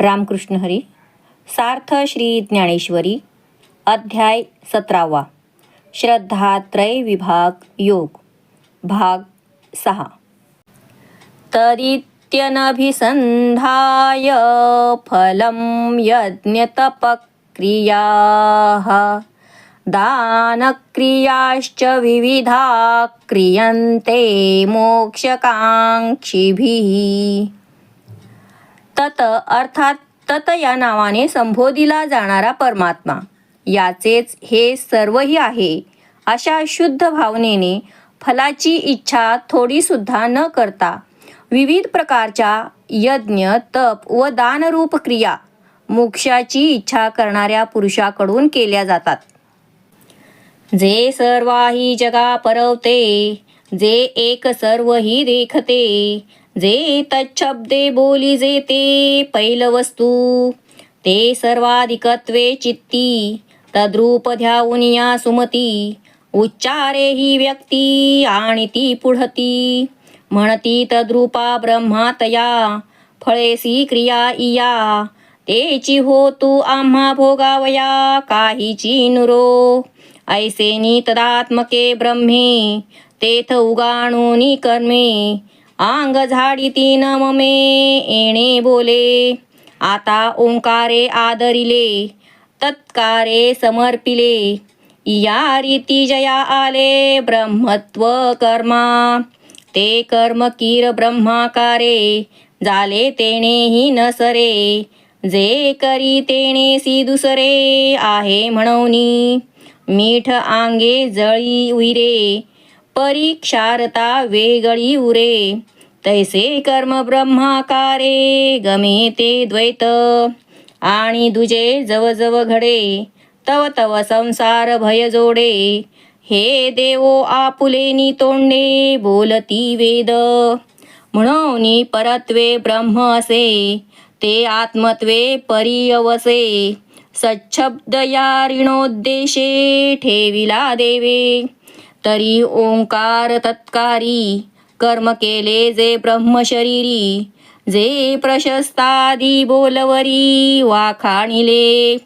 रामकृष्ण हरी सार्थ श्री ज्ञानेश्वरी अध्याय सतरावा श्रद्धात्रय विभाग योग भाग सहा. तदित्यनभिसन्धाय फलं यज्ञतपक्रियाः दानक्रियाश्च विविधा क्रियन्ते मोक्षकाङ्क्षिभिः। तत अर्थात तत या नावाने संबोधिला जाणारा परमात्मा. याचेच हे सर्वही आहे. अशा शुद्ध भावनेने फलाची इच्छा थोडीसुद्धा न करता विविध प्रकारच्या यज्ञ तप व दानरूप क्रिया मोक्षाची इच्छा करणाऱ्या पुरुषाकडून केल्या जातात. जे सर्वाही जगा परवते जे एक सर्वही देखते जे तच्छब्दे बोली जे ते पैल वस्तू ते सर्वाधिकत्वे चित्ती तद्रूप ध्याऊन या सुमती उच्चारे ही व्यक्ती आणि ती पुढती. म्हणती तद्रूपा ब्रह्मातया फळेसी क्रिया इया तेची हो तू आम्हा भोगावया काहीची नुरो. ऐसेनी तदात्मके ब्रह्मे तेथ उगाणूनी कर्मे आंग झाडी तीन ममे येणे बोले. आता ओंकारे आदरिले तत्कारे समर्पिले. या रीती जया आले ब्रह्मत्व कर्मा. ते कर्म कीर ब्रह्माकारे झाले तेणेही नसरे. जे करी तेणेसी दुसरे आहे म्हणवनी. मीठ आंगे जळी उईरे परीक्षारता वेगळी उरे. तैसे कर्म ब्रह्माकारे गमे ते द्वैत. आणि दुजे जव जव घडे तव तव संसार भय जोडे. हे देवो आपुलेनी तोंडे बोलती वेद. म्हणून परत्वे ब्रह्म असे ते आत्मत्वे परियवसे. सच्छब्द या ऋणोद्देशे ठेविला देवे. तरी ओंकार तत्कारी. कर्म केले जे ब्रह्मशरीरी. जे प्रशस्तादी बोलवरी वाखाणिले.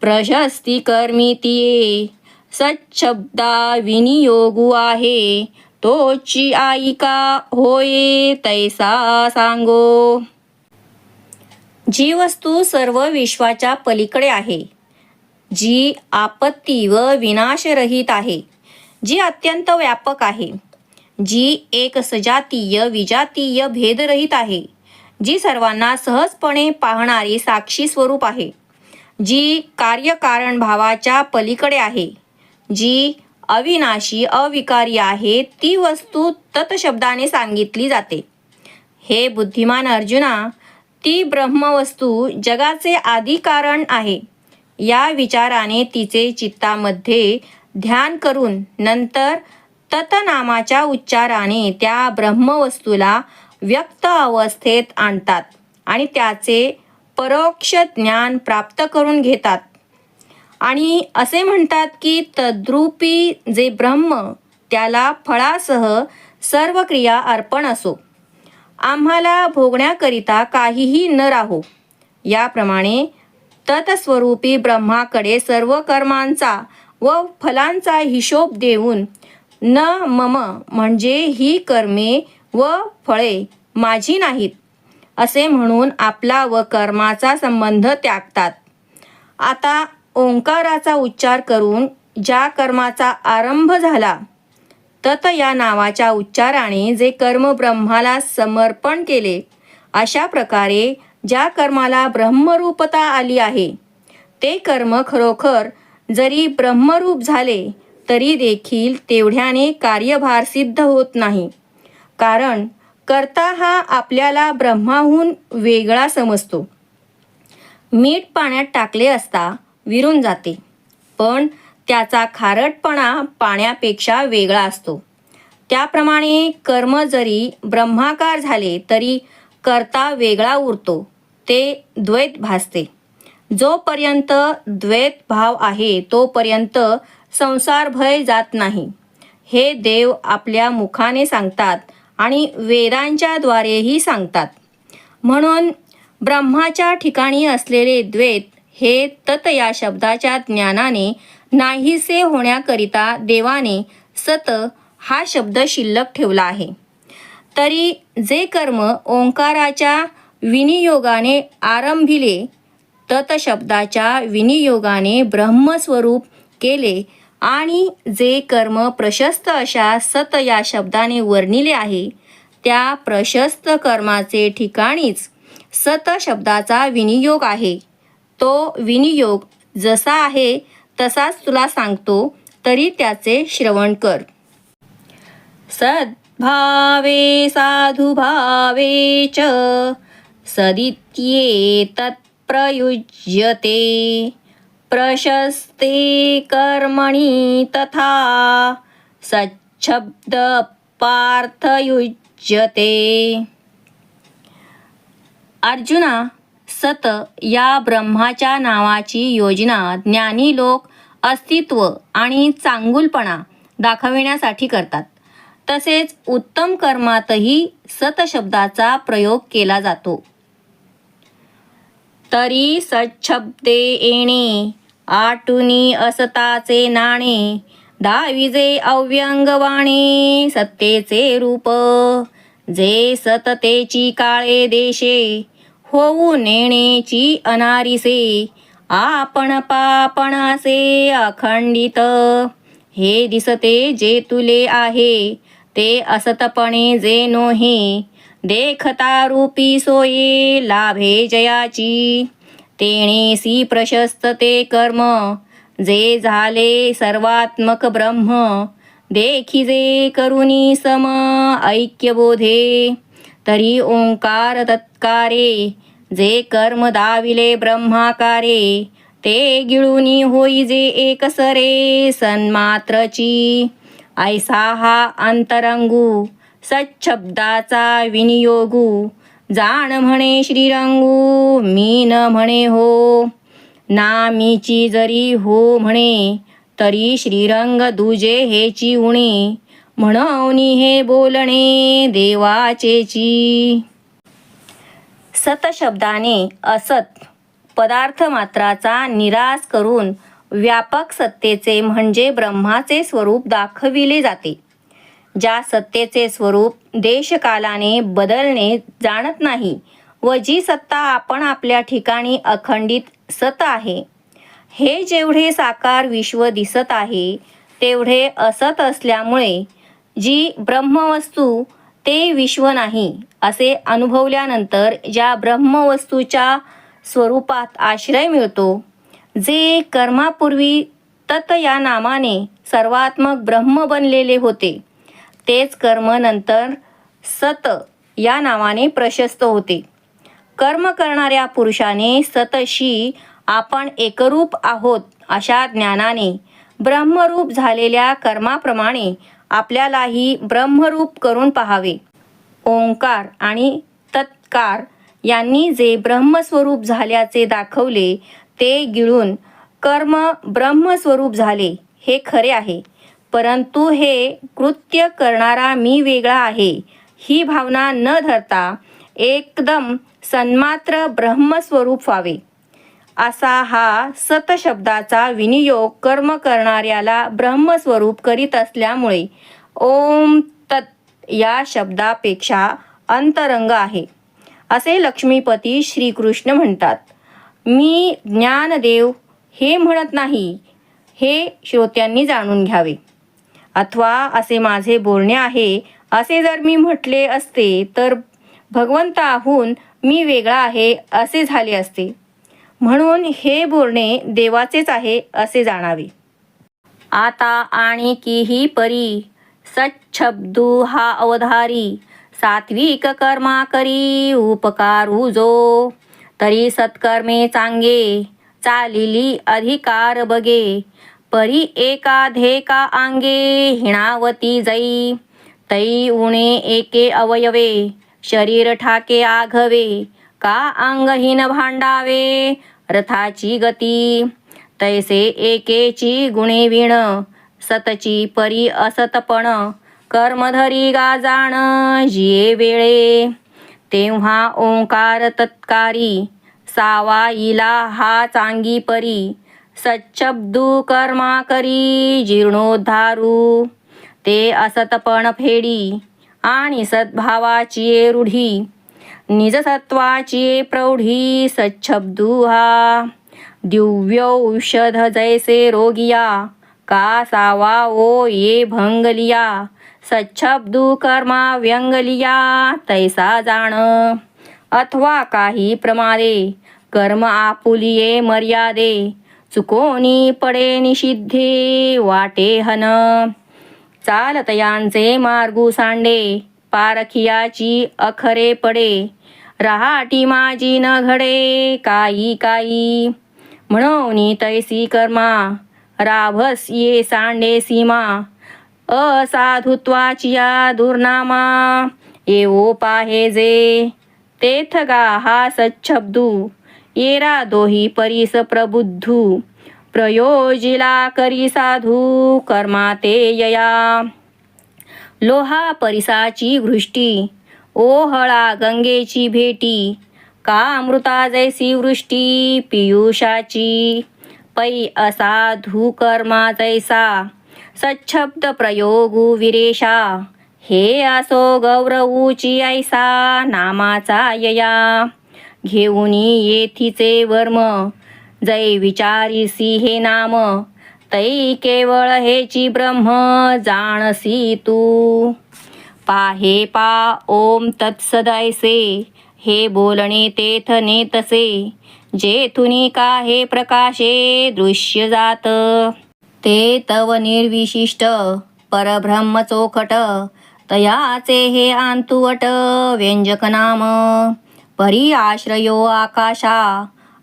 प्रशस्ती कर्मितीये सच्छब्दा विनियोगू आहे. तोची आईका होये तैसा सांगो. जी वस्तू सर्व विश्वाच्या पलीकडे आहे. जी आपत्ती व विनाशरहित आहे. जी अत्यंत व्यापक आहे जी एक सजातीय विजातीय भेदरहित आहे जी सर्वांना सहजपणे पाहणारी साक्षी स्वरूप आहे जी कार्यकारण भावाच्या पलीकडे आहे जी अविनाशी अविकारी आहे ती वस्तू तत्शब्दाने सांगितली जाते. हे बुद्धिमान अर्जुना ती ब्रह्मवस्तू जगाचे आदिकारण आहे. या विचाराने तिचे चित्तामध्ये ध्यान करून नंतर ततनामाच्या उच्चाराने त्या ब्रह्मवस्तूला व्यक्त अवस्थेत आणतात आणि त्याचे परोक्ष ज्ञान प्राप्त करून घेतात. आणि असे म्हणतात की तद्रूपी जे ब्रह्म त्याला फळासह सर्व क्रिया अर्पण असो. आम्हाला भोगण्याकरिता काहीही न राहो. याप्रमाणे तत्स्वरूपी ब्रह्माकडे सर्व कर्मांचा व फलांचा हिशोब देऊन न मम म्हणजे ही कर्मे व फळे माझी नाहीत असे म्हणून आपला व कर्माचा संबंध त्यागतात. आता ओंकाराचा उच्चार करून ज्या कर्माचा आरंभ झाला तत या नावाच्या उच्चाराने जे कर्म ब्रह्माला समर्पण केले अशा प्रकारे ज्या कर्माला ब्रह्मरूपता आली आहे ते कर्म खरोखर जरी ब्रह्मरूप झाले तरी देखील तेवढ्याने कार्यभार सिद्ध होत नाही. कारण कर्ता हा आपल्याला ब्रह्माहून वेगळा समजतो. मीठ पाण्यात टाकले असता विरून जाते पण त्याचा खारटपणा पाण्यापेक्षा वेगळा असतो. त्याप्रमाणे कर्म जरी ब्रह्माकार झाले तरी कर्ता वेगळा उरतो ते द्वैत भासते. जोपर्यंत द्वैत भाव आहे तोपर्यंत संसार भय जात नाही. हे देव आपल्या मुखाने सांगतात आणि वेदांच्या द्वारेही सांगतात. म्हणून ब्रह्माच्या ठिकाणी असलेले द्वैत हे तत या शब्दाच्या ज्ञानाने नाहीसे होण्याकरिता देवाने सत हा शब्द शिल्लक ठेवला आहे. तरी जे कर्म ओंकाराच्या विनियोगाने आरंभिले तत शब्दाच्या विनियोगाने ब्रह्मस्वरूप केले आणि जे कर्म प्रशस्त अशा सत या शब्दाने वर्णिले आहे त्या प्रशस्त कर्माचे ठिकाणीच सत शब्दाचा विनियोग आहे. तो विनियोग जसा आहे तसाच तुला सांगतो तरी त्याचे श्रवण कर. सद्भावे साधुभावे च सदित्ये प्रयुज्यते। प्रशस्ते कर्मणि तथा सच्छब्द पार्थयुज्यते अर्जुना सत या ब्रह्माच्या नावाची योजना ज्ञानी लोक अस्तित्व आणि चांगुलपणा दाखविण्यासाठी करतात. तसेच उत्तम कर्मातही सत शब्दाचा प्रयोग केला जातो. तरी सच्छब्दे येणे आटुनी असताचे नाणे दाविजे अव्यंगवाणे सत्तेचे रूप. जे सततेची काळे देशे होऊ नेणेची अनारिसे आपण पापणासे अखंडित. हे दिसते जे तुले आहे ते असतपणे जे नोहे देखता रूपी सोयी लाभे जयाची. तेणेसी प्रशस्त ते कर्म जे झाले सर्वात्मक ब्रह्म. देखी जे करुणी सम ऐक्यबोधे तरी ओंकार तत्कारे. जे कर्म दाविले ब्रह्माकारे ते गिळुनी होई जे एकसरे सन्मात्रची. ऐसा हा अंतरंगू सच्छब्दाचा विनियोगू. जाण म्हणे श्रीरंगू मी न म्हणे हो. ना मीची जरी हो म्हणे तरी श्रीरंग दुजे हेची उणे. म्हणून हे बोलणे देवाचेची. सत शब्दाने असत पदार्थ मात्राचा निराश करून व्यापक सत्तेचे म्हणजे ब्रह्माचे स्वरूप दाखविले जाते. ज्या सत्तेचे स्वरूप देशकालाने बदलणे जाणत नाही व जी सत्ता आपण आपल्या ठिकाणी अखंडित सत आहे हे जेवढे साकार विश्व दिसत आहे तेवढे असत असल्यामुळे जी ब्रह्मवस्तू ते विश्व नाही असे अनुभवल्यानंतर ज्या ब्रह्मवस्तूच्या स्वरूपात आश्रय मिळतो जे कर्मापूर्वी तत या नामाने सर्वात्मक ब्रह्म बनलेले होते. तेच कर्म नंतर सत या नावाने प्रशस्त होते. कर्म करणाऱ्या पुरुषाने सतशी आपण एकरूप आहोत अशा ज्ञानाने ब्रह्मरूप झालेल्या कर्माप्रमाणे आपल्यालाही ब्रह्मरूप करून पाहावे. ओंकार आणि तत्कार यांनी जे ब्रह्मस्वरूप झाल्याचे दाखवले ते गिळून कर्म ब्रह्मस्वरूप झाले हे खरे आहे. परंतु हे कृत्य करणारा मी वेगळा आहे. ही भावना न धरता एकदम सन्मात्र ब्रह्मस्वरूप व्हावे. असा हा सतशब्दाचा विनियोग कर्म करणाऱ्याला ब्रह्मस्वरूप करीत असल्यामुळे ओम तत् या शब्दापेक्षा अंतरंग आहे. असे लक्ष्मीपती श्रीकृष्ण म्हणतात मी ज्ञानदेव हे म्हणत नाही हे श्रोत्यांनी जाणून घ्यावे. अथवा असे माझे बोलणे आहे असे जर मी म्हटले असते तर भगवंताहून मी वेगळा आहे असे झाले असते. म्हणून हे बोलणे देवाचेच आहे असे जाणावे. आता आणि ही परी सच्छब्दू हा अवधारी सात्विक कर्मा करी उपकारू जो तरी सत्कर्मे चांगे चालिली अधिकार बगे. परी एका धेका आंगे हिणावती जई. तै उणे एके अवयवे शरीर ठाके आघवे का अंगहीन भांडावे रथाची गती. तैसे एकेची गुणे विण सतची परी असतपण कर्मधरी गा जाण जिये वेळे. तेव्हा ओंकार तत्कारी सावाईला हा चांगी परी सच्छब्दू कर्मा करी जीर्णोद्धारू. ते असतपण फेडी आणि सद्भावाची रूढी. निजसत्वाची प्रौढी सच्छब्दुहा दिव्यौषध जैसे रोगिया का सावा ओ ये भंगलिया. सच्छब्दू कर्मा व्यंगलिया तैसा जाण. अथवा काही प्रमादे कर्म आपुलिये मर्यादे. चुकोनी पडे निषिद्धे वाटे हन. चालतयांचे मार्गू सांडे पारखियाची अखरे पडे. रहाटी माझी न घडे काही काही. म्हणून तैसी कर्मा राभस ये सांडे सीमा. असाधुत्वाची या दुर्नामा येवो पाहे जे तेथ गा हा सच्छब्दू. येरा दोही परीस प्रबुद्धू प्रयोजिला करी साधू कर्माते यया. लोहा परिसाची वृष्टी ओहळा गंगेची भेटी का अमृता जैसी वृष्टी पियुषाची. पै असाधू कर्मा जैसा सच्छब्द प्रयोगू विरेशा. हे असो गौरवूची ऐसा नामाचा यया. घेऊन येथीचे वर्म. जय विचारिसी हे नाम. तै केवळ हेची ब्रह्म जाणसी तू. पाहे पा ओम तत्सदायसे हे बोलणे तेथ नेतसे. जेथुनी का हे प्रकाशे दृश्य जात. ते तव निर्विशिष्ट परब्रह्म चोखट. तयाचे हे आंतुवट व्यंजक नाम. परी आश्रयो आकाशा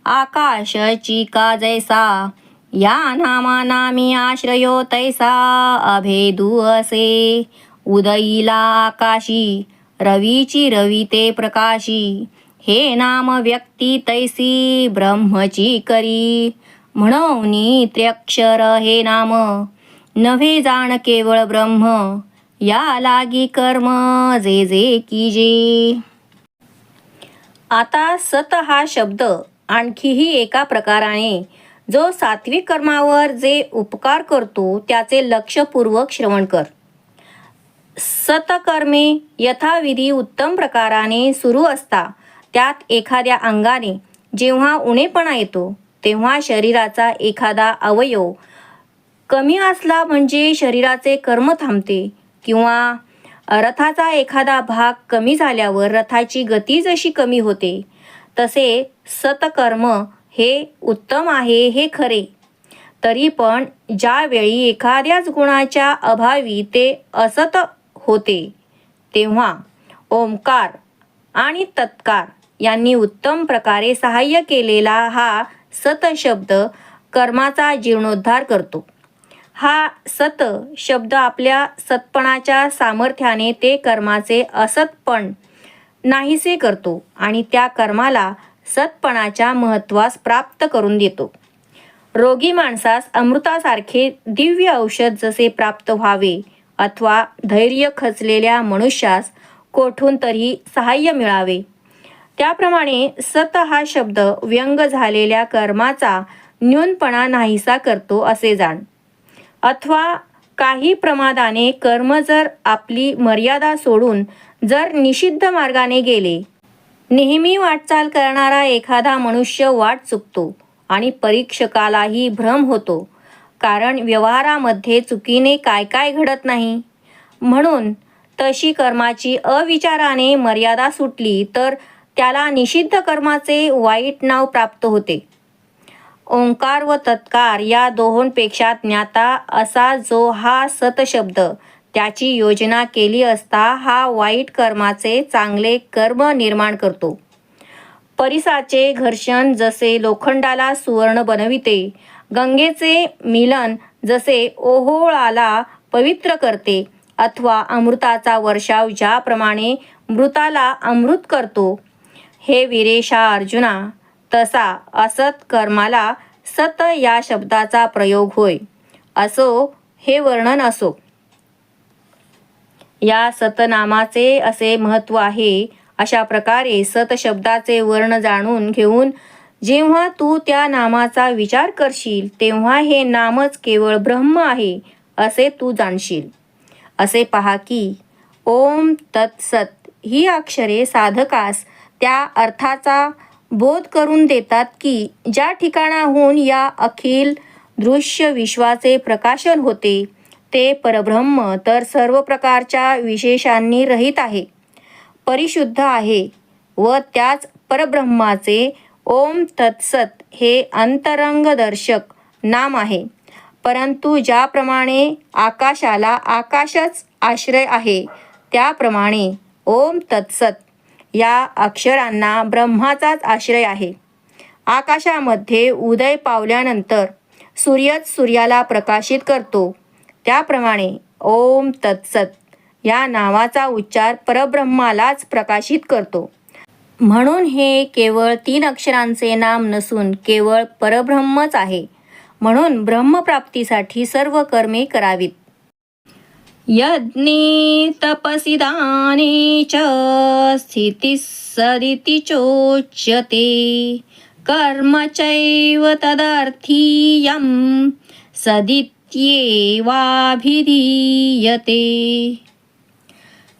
आकाश चिका जैसा? या नामा नामी आश्रयो तैसा अभेदू असे उदयीला आकाशी रवीची रवी ते प्रकाशी। हे नाम व्यक्ती तैसी ब्रह्मची करी। म्हणून त्र्यक्षर हे नाम। नव्हे जाण केवळ ब्रह्म या लागी कर्म जे जे की जे। आता सत हा शब्द आणखीही एका प्रकाराने जो सात्विक कर्मावर जे उपकार करतो त्याचे लक्षपूर्वक श्रवण कर. सतकर्मे यथाविधी उत्तम प्रकाराने सुरू असता त्यात एखाद्या अंगाने जेव्हा उणेपणा येतो तेव्हा शरीराचा एखादा अवयव कमी असला म्हणजे शरीराचे कर्म थांबते किंवा रथाचा एखादा भाग कमी झाल्यावर रथाची गती जशी कमी होते तसे सतकर्म हे उत्तम आहे हे खरे. तरी पण ज्यावेळी एखाद्याच गुणाच्या अभावी ते असत होते तेव्हा ओंकार आणि तत्कार यांनी उत्तम प्रकारे सहाय्य केलेला हा सतशब्द कर्माचा जीर्णोद्धार करतो. हा सत शब्द आपल्या सतपणाच्या सामर्थ्याने ते कर्माचे असतपण नाहीसे करतो आणि त्या कर्माला सतपणाच्या महत्वास प्राप्त करून देतो. रोगी माणसास अमृतासारखे दिव्य औषध जसे प्राप्त व्हावे अथवा धैर्य खचलेल्या मनुष्यास कोठून तरी सहाय्य मिळावे. त्याप्रमाणे सत हा शब्द व्यंग झालेल्या कर्माचा न्यूनपणा नाहीसा करतो असे जाण. अथवा काही प्रमादाने कर्म जर आपली मर्यादा सोडून जर निषिद्ध मार्गाने गेले नेहमी वाटचाल करणारा एखादा मनुष्य वाट चुकतो आणि परीक्षकालाही भ्रम होतो कारण व्यवहारामध्ये चुकीने काय काय घडत नाही. म्हणून तशी कर्माची अविचाराने मर्यादा सुटली तर त्याला निषिद्ध कर्माचे वाईट नाव प्राप्त होते. ओंकार व तत्कार या दोहोंपेक्षा ज्ञाता असा जो हा सतशब्द त्याची योजना केली असता हा वाईट कर्माचे चांगले कर्म निर्माण करतो. परिसाचे घर्षण जसे लोखंडाला सुवर्ण बनविते गंगेचे मिलन जसे ओहोळाला पवित्र करते अथवा अमृताचा वर्षाव ज्याप्रमाणे मृताला अमृत करतो. हे विरेशा अर्जुना तसा असत कर्माला सत या शब्दाचा प्रयोग होय. असो हे वर्णन असो. या सतनामाचे असे महत्त्व आहे. अशा प्रकारे सत शब्दाचे वर्ण जाणून घेऊन जेव्हा तू त्या नामाचा विचार करशील तेव्हा हे नामच केवळ ब्रह्म आहे असे तू जाणशील. असे पहा की ओम तत्सत ही अक्षरे साधकास त्या अर्थाचा बोध करून देतात की ज्या ठिकाणाहून या अखिल दृश्य विश्वाचे प्रकाशन होते ते परब्रह्म तर सर्व प्रकारच्या विशेषांनी रहित आहे परिशुद्ध आहे व त्याच परब्रह्माचे ओम तत्सत हे अंतरंगदर्शक नाम आहे. परंतु ज्याप्रमाणे आकाशाला आकाशच आश्रय आहे त्याप्रमाणे ओम तत्सत या अक्षरांना ब्रह्माचाच आश्रय आहे. आकाशामध्ये उदय पावल्यानंतर सूर्यच सूर्याला प्रकाशित करतो. त्याप्रमाणे ओम तत्सत या नावाचा उच्चार परब्रह्मालाच प्रकाशित करतो. म्हणून हे केवळ तीन अक्षरांचे नाम नसून केवळ परब्रह्मच आहे. म्हणून ब्रह्मप्राप्तीसाठी सर्व कर्मे करावीत. यज्ञे तपसि दाने च स्थितिः सदिति चोच्यते। कर्म चैव तदर्थीयं सदित्येवाभिधीयते।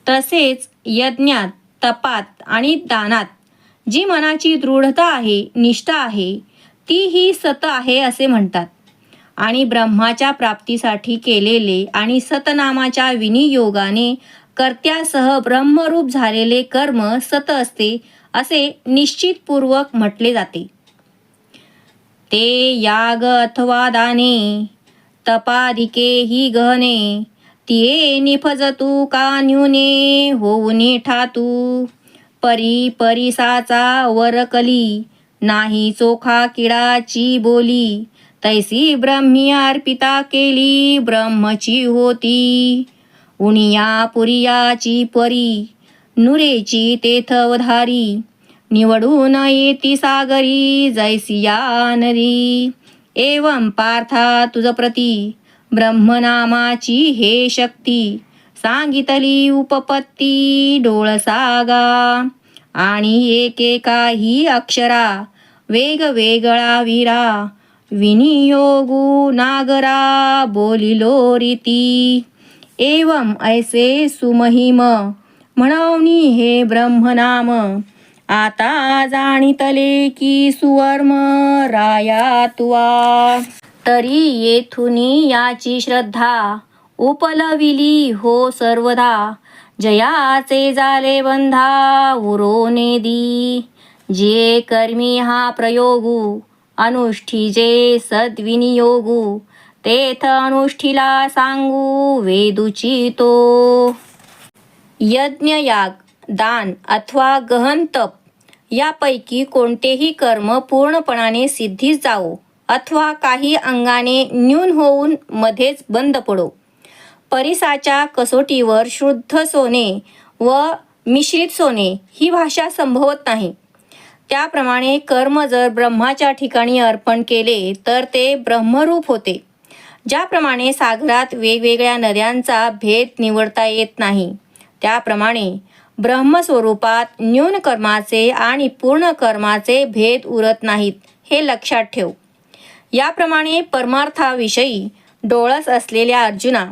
तसेच यज्ञात तपात आणि दानात जी मनाची दृढता आहे निष्ठा आहे ती ही सत आहे असे म्हणतात. आणि ब्रह्माच्या प्राप्तीसाठी केलेले आणि सतनामाच्या विनियोगाने कर्त्यासह ब्रह्मरूप झालेले कर्म सत असते असे निश्चितपूर्वक म्हटले जाते. ते याग अथवा दाने तपादिके ही गहने तिये निफजतू का न्यूने होऊनी ठातू परी परिसाचा वरकली नाही चोखा किडाची बोली तैसी ब्रह्मी अर्पिता केली ब्रह्मची होती. उनिया पुरियाची परी नुरेची तेथवधारी. निवडून येती सागरी जैसिया नरी एवं पार्था तुझ प्रती ब्रह्मनामाची हे शक्ती. सांगितली उपपत्ती डोळसागा आणि एकेकाही अक्षरा वेगवेगळा विरा. विनियोगू नागरा बोलिलो रीती एवम ऐसे सुमहिम म्हणवनी हे ब्रह्मनाम। आता जाणितले की सुवर्म राया तुवा तरी येथुनी याची श्रद्धा उपलविली हो सर्वदा। जयाचे झाले बंधा उरोने दी जे कर्मी हा प्रयोगू अनुष्ठी जे सद्विनियोगू तेथ अनुष्ठीला सांगू वेदुची तो. यज्ञयाग दान अथवा गहन तप यापैकी कोणतेही कर्म पूर्णपणाने सिद्धीस जावो अथवा काही अंगाने न्यून होऊन मध्येच बंद पडो. परिसाच्या कसोटीवर शुद्ध सोने व मिश्रित सोने ही भाषा संभवत नाही. त्याप्रमाणे कर्म जर ब्रह्माच्या ठिकाणी अर्पण केले तर ते ब्रह्मरूप होते. ज्याप्रमाणे सागरात वेगवेगळ्या नद्यांचा भेद निवडता येत नाही त्याप्रमाणे ब्रह्मस्वरूपात न्यून कर्माचे आणि पूर्ण कर्माचे भेद उरत नाहीत हे लक्षात ठेव. याप्रमाणे परमार्थाविषयी डोळस असलेल्या अर्जुना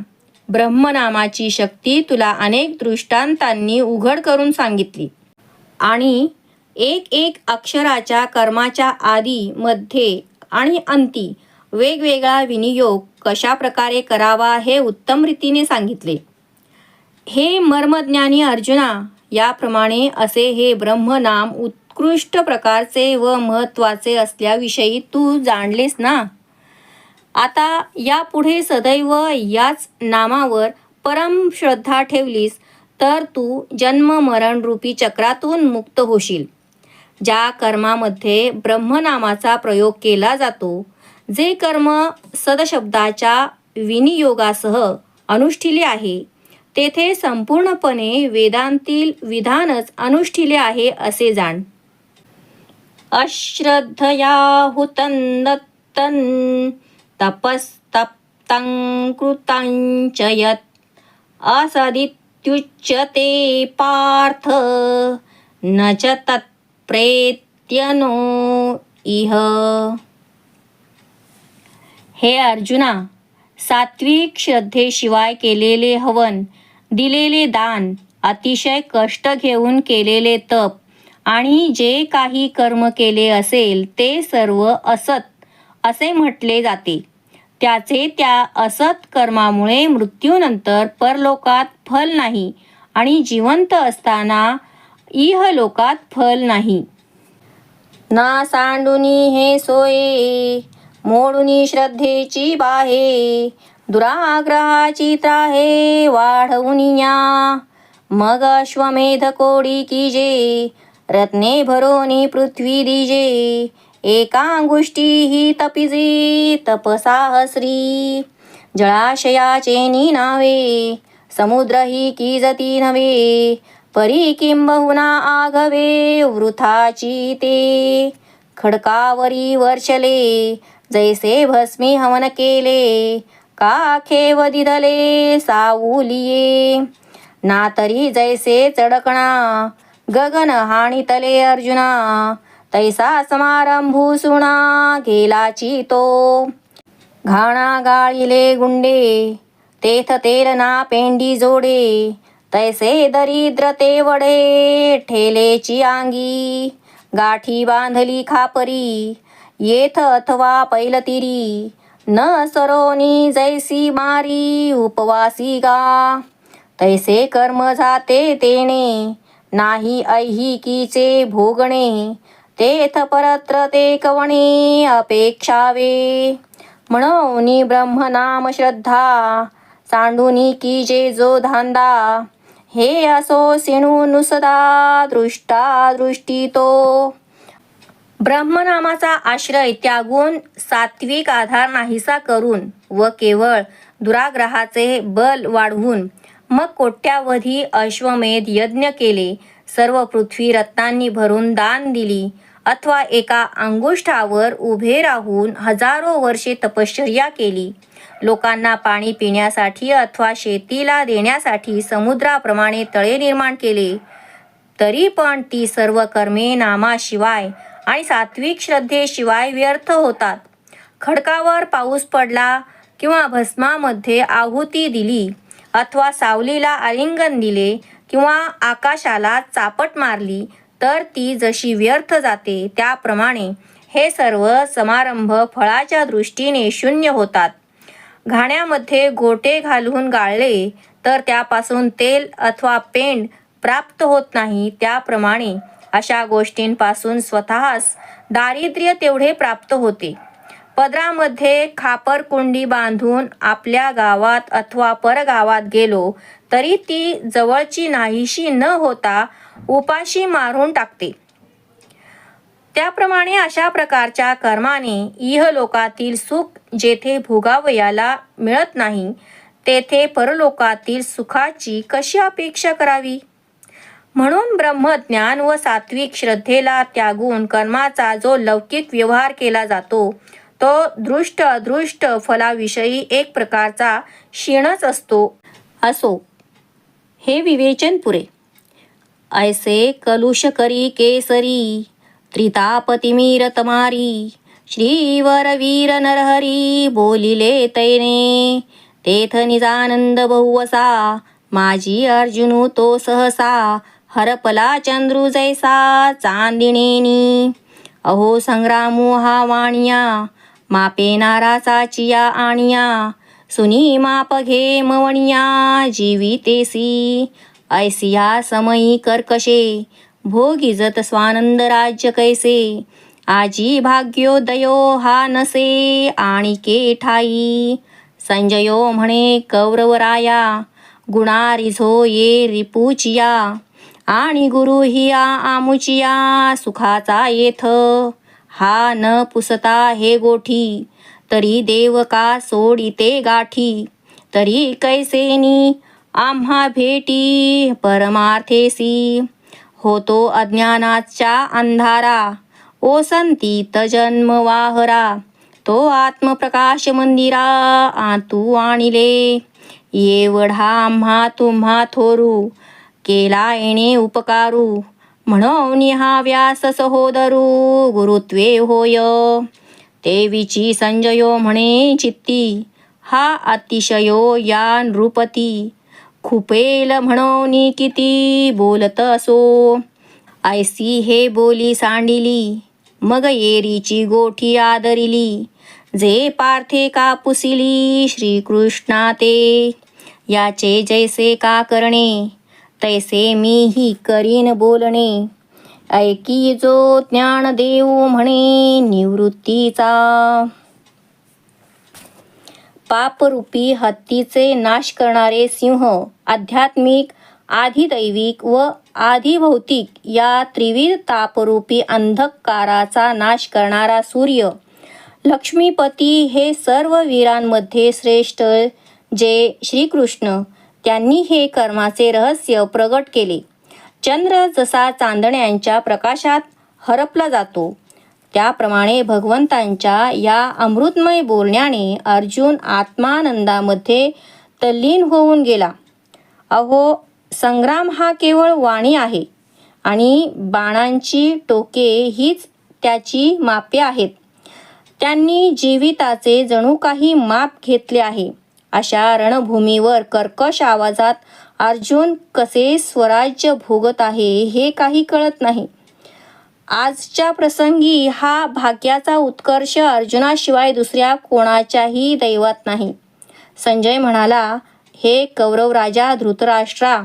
ब्रह्मनामाची शक्ती तुला अनेक दृष्टांतांनी उघड करून सांगितली. आणि एक एक अक्षराच्या कर्माच्या आधी मध्ये आणि अंती वेगवेगळा विनियोग कशा प्रकारे करावा हे उत्तम रीतीने सांगितले. हे मर्मज्ञानी अर्जुना याप्रमाणे असे हे ब्रह्मनाम उत्कृष्ट प्रकारचे व महत्त्वाचे असल्याविषयी तू जाणलेस ना? आता यापुढे सदैव याच नामावर परम श्रद्धा ठेवलीस तर तू जन्म मरण रूपी चक्रातून मुक्त होशील. ज्या कर्मामध्ये ब्रह्मनामाचा प्रयोग केला जातो जे कर्म सदशब्दाच्या विनियोगासह अनुष्ठिले आहे तेथे संपूर्णपणे वेदांतील विधानच अनुष्ठिले आहे असे जाण. अश्रद्धया हुतं तपस्तप्तं कृतं यत् असदित्युच्यते पार्थ। न च प्रेत्यनो इह। हे अर्जुना सात्विक श्रद्धेशिवाय केलेले हवन दिलेले दान अतिशय कष्ट घेऊन केलेले तप आणि जे काही कर्म केले असेल ते सर्व असत असे म्हटले जाते. त्याचे त्या असत कर्मामुळे मृत्यूनंतर परलोकात फल नाही आणि जिवंत असताना इह लोकात फल नाही. ना सांडुनी हे सोये मोडुनी श्रद्धेची बाहे दुराग्रहाची त्राहे वाढवून या मग अश्वमेध कोडी कीजे रत्ने भरोनी पृथ्वी दिजे एकांगुष्टी ही तपिजे तपसाहस्री. जळाशयाचे नावे समुद्र ही जती नव्हे परी किंबहुना आघवे वृथाची ते. खडकावरी वर्षले जैसे भस्मी हवन केले. काखे वदिदले साऊलिये. ना तरी जैसे चडकणा गगन हाणितले अर्जुना. तैसा समारंभू सुणा गेलाची तो. घाणा गाळिले गुंडे तेथ तेल ना पेंडी जोडे. तैसे दरिद्र ते वडे ठेलेची आंगी. गाठी बांधली खापरी येथ अथवा पैलतिरी न सरोनी जैसी मारी उपवासी गा. तैसे कर्म जाते तेने नाही ऐहिकीचे भोगणे. तेथ परत्र ते कवणे अपेक्षावे. म्हणून ब्रह्मनाम श्रद्धा सांडुनी की जे जो धांदा. हे असो सिणू नुसदा दृष्टा दृष्टी तो ब्रह्मनामाचा आश्रय त्यागून सात्विक आधार नाहीसा करून व केवळ दुराग्रहाचे बल वाढवून मग कोट्यावधी अश्वमेध यज्ञ केले सर्व पृथ्वी रत्नांनी भरून दान दिली अथवा एका अंगुष्ठावर उभे राहून हजारो वर्षे तपश्चर्या केली. लोकांना पाणी पिण्यासाठी अथवा शेतीला देण्यासाठी समुद्राप्रमाणे तळे निर्माण केले. तरी पण ती सर्व कर्मे नामाशिवाय आणि सात्विक श्रद्धेशिवाय व्यर्थ होतात. खडकावर पाऊस पडला किंवा भस्मामध्ये आहुती दिली अथवा सावलीला आलिंगन दिले किंवा आकाशाला चापट मारली तर ती जशी व्यर्थ जाते त्याप्रमाणे हे सर्व समारंभ फळाच्या दृष्टीने शून्य होतात. घाण्यामध्ये गोटे घालून गाळले तर त्यापासून तेल अथवा पेंड प्राप्त होत नाही त्याप्रमाणे अशा गोष्टींपासून स्वतःस दारिद्र्य तेवढे प्राप्त होते. पदरामध्ये खापर कुंडी बांधून आपल्या गावात अथवा परगावात गेलो तरी ती जवळची नाहीशी न होता उपाशी मारून टाकते. त्याप्रमाणे अशा प्रकारच्या कर्माने इहलोकातील सुख जेथे भोगावयाला मिळत नाही तेथे परलोकातील सुखाची कशी अपेक्षा करावी? म्हणून ब्रह्मज्ञान व सात्विक श्रद्धेला त्यागून कर्माचा जो लौकिक व्यवहार केला जातो तो दृष्ट अदृष्ट फलाविषयी एक प्रकारचा क्षीणच असतो. असो हे विवेचन पुरे. ऐसे कलुष करी केसरी। त्रितापतिमीर तमारी श्रीवर वीर नरहरी बोलिले तैने तेथ निजानंद बहुवसा माझी अर्जुनु तो सहसा हरपला चंद्रू जैसा चांदिणेनी अहो संग्रामू हा वाणिया मापे नाराचाचिया आणिया सुनी माप घे मवणिया जीवितेसी ऐसिया समयी कर्कशे भोगिजत स्वानंद राज्य कैसे? आजी भाग्योदयो हा नसे आणि के ठाई? संजयो म्हणे कौरवराया गुणारिझो ये रिपुचिया आणि गुरु हिया आमुचिया सुखाचा येथ हा न पुसता हे गोठी तरी देव का सोडिते गाठी? तरी कैसेनी आम्हा भेटी परमार्थेसी होतो अज्ञानाच्या अंधारा. ओसंती तजन्म वाहरा. तो आत्मप्रकाश मंदिरा आतू आणिले. येवढा आम्हा तुम्हा थोरू केला येणे उपकारू. म्हणून हा व्यास सहोदरू गुरुत्वे होय. देवीची संजयो म्हणे चित्ती हा अतिशयो या नृपती खुपेल म्हणून किती बोलत असो. ऐसी हे बोली सांडिली मग येरीची गोठी आदरिली. जे पार्थे कापुसिली श्रीकृष्णा ते. याचे जैसे का करणे तैसे मीही करीन बोलणे. ऐकी जो ज्ञान देऊ म्हणे निवृत्तीचा. पापरूपी हत्तीचे नाश करणारे सिंह आध्यात्मिक आधिदैविक व आधिभौतिक या त्रिविध तापरूपी अंधकाराचा नाश करणारा सूर्य. लक्ष्मीपती हे सर्व वीरांमध्ये श्रेष्ठ जे श्रीकृष्ण त्यांनी हे कर्माचे रहस्य प्रगट केले. चंद्र जसा चांदण्यांच्या प्रकाशात हरपला जातो त्याप्रमाणे भगवंतांच्या या अमृतमय बोलण्याने अर्जुन आत्मानंदामध्ये तल्लीन होऊन गेला. अहो संग्राम हा केवळ वाणी आहे आणि बाणांची टोके हीच त्याची मापे आहेत. त्यांनी जीविताचे जणू काही माप घेतले आहे. अशा रणभूमीवर कर्कश आवाजात अर्जुन कसे स्वराज्य भोगत आहे हे काही कळत नाही. आजच्या प्रसंगी हा भाग्याचा उत्कर्ष अर्जुनाशिवाय दुसऱ्या कोणाच्याही दैवत नाही. संजय म्हणाला हे कौरव राजा धृतराष्ट्रा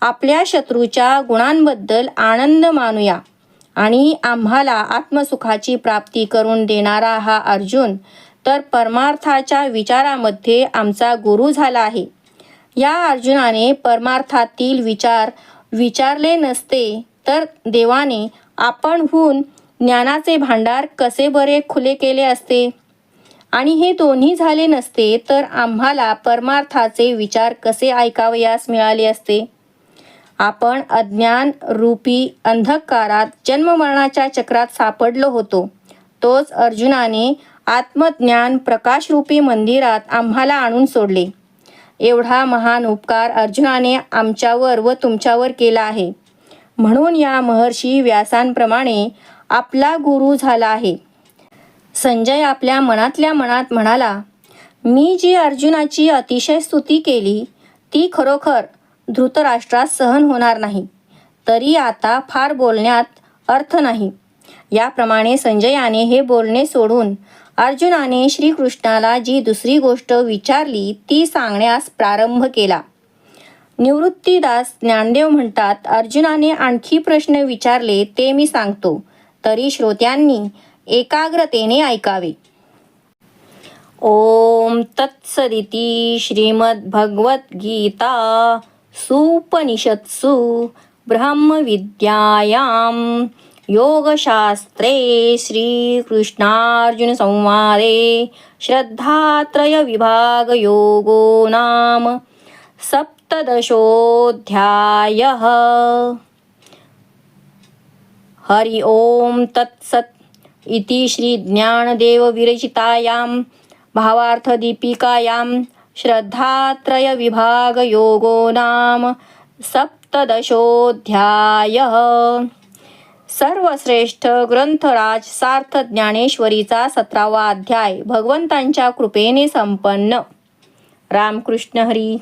आपल्या शत्रूच्या गुणांबद्दल आनंद मानूया आणि आम्हाला आत्मसुखाची प्राप्ती करून देणारा हा अर्जुन तर परमार्थाच्या विचारामध्ये आमचा गुरु झाला आहे. या अर्जुनाने परमार्थातील विचार विचारले नसते तर देवाने आपणहून ज्ञानाचे भांडार कसे बरे खुले केले असते? आणि हे दोन्ही झाले नसते तर आम्हाला परमार्थाचे विचार कसे ऐकावयास मिळाले असते? आपण अज्ञान रूपी अंधकारात जन्ममरणाच्या चक्रात सापडलो होतो. तोच अर्जुनाने आत्मज्ञान प्रकाशरूपी मंदिरात आम्हाला आणून सोडले. एवढा महान उपकार अर्जुनाने आमच्यावर व तुमच्यावर केला आहे. म्हणून या महर्षी व्यासांप्रमाणे आपला गुरु झाला आहे. संजय आपल्या मनातल्या मनात म्हणाला मी जी अर्जुनाची अतिशय स्तुती केली ती खरोखर धृतराष्ट्रास सहन होणार नाही. तरी आता फार बोलण्यात अर्थ नाही. याप्रमाणे संजयाने हे बोलणे सोडून अर्जुनाने श्रीकृष्णाला जी दुसरी गोष्ट विचारली ती सांगण्यास प्रारंभ केला. निवृत्तीदास ज्ञानदेव म्हणतात अर्जुनाने आणखी प्रश्न विचारले ते मी सांगतो. तरी श्रोत्यांनी एकाग्रतेने ऐकावे. ओम तत्सदिती श्रीमद्भगवद्गीता सुपनिषत्सु ब्रह्मविद्यायां योगशास्त्रे श्रीकृष्णार्जुनसंवादे श्रद्धात्रयविभागयोगो नाम सप्तदशोऽध्यायः। हरि ओम तत्सत् इति श्रीज्ञानदेवविरचितायां भावार्थदीपिकायां श्रद्धात्रयविभागयोगो नाम सप्तदशोऽध्यायः। सर्वश्रेष्ठ ग्रंथराज सार्थ ज्ञानेश्वरीचा सतरावा अध्याय भगवंतांच्या कृपेने संपन्न। रामकृष्ण हरी।